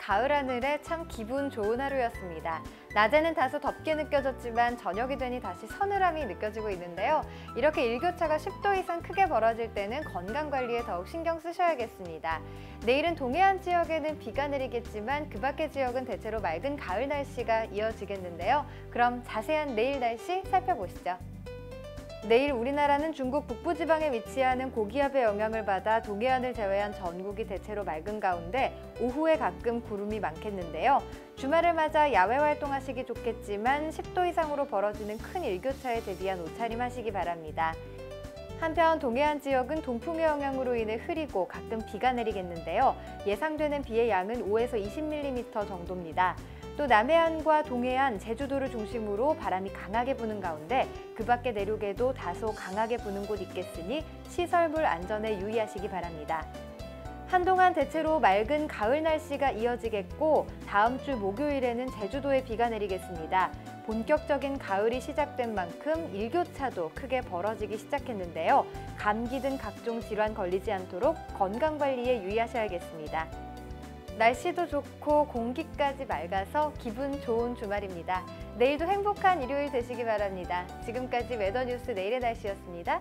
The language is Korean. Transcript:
가을 하늘에 참 기분 좋은 하루였습니다. 낮에는 다소 덥게 느껴졌지만 저녁이 되니 다시 서늘함이 느껴지고 있는데요. 이렇게 일교차가 10도 이상 크게 벌어질 때는 건강 관리에 더욱 신경 쓰셔야겠습니다. 내일은 동해안 지역에는 비가 내리겠지만 그 밖의 지역은 대체로 맑은 가을 날씨가 이어지겠는데요. 그럼 자세한 내일 날씨 살펴보시죠. 내일 우리나라는 중국 북부 지방에 위치하는 고기압의 영향을 받아 동해안을 제외한 전국이 대체로 맑은 가운데 오후에 가끔 구름이 많겠는데요. 주말을 맞아 야외 활동하시기 좋겠지만 10도 이상으로 벌어지는 큰 일교차에 대비한 옷차림 하시기 바랍니다. 한편 동해안 지역은 동풍의 영향으로 인해 흐리고 가끔 비가 내리겠는데요. 예상되는 비의 양은 5에서 20mm 정도입니다. 또 남해안과 동해안, 제주도를 중심으로 바람이 강하게 부는 가운데 그 밖의 내륙에도 다소 강하게 부는 곳 있겠으니 시설물 안전에 유의하시기 바랍니다. 한동안 대체로 맑은 가을 날씨가 이어지겠고 다음 주 목요일에는 제주도에 비가 내리겠습니다. 본격적인 가을이 시작된 만큼 일교차도 크게 벌어지기 시작했는데요. 감기 등 각종 질환 걸리지 않도록 건강 관리에 유의하셔야겠습니다. 날씨도 좋고 공기까지 맑아서 기분 좋은 주말입니다. 내일도 행복한 일요일 되시기 바랍니다. 지금까지 웨더뉴스 내일의 날씨였습니다.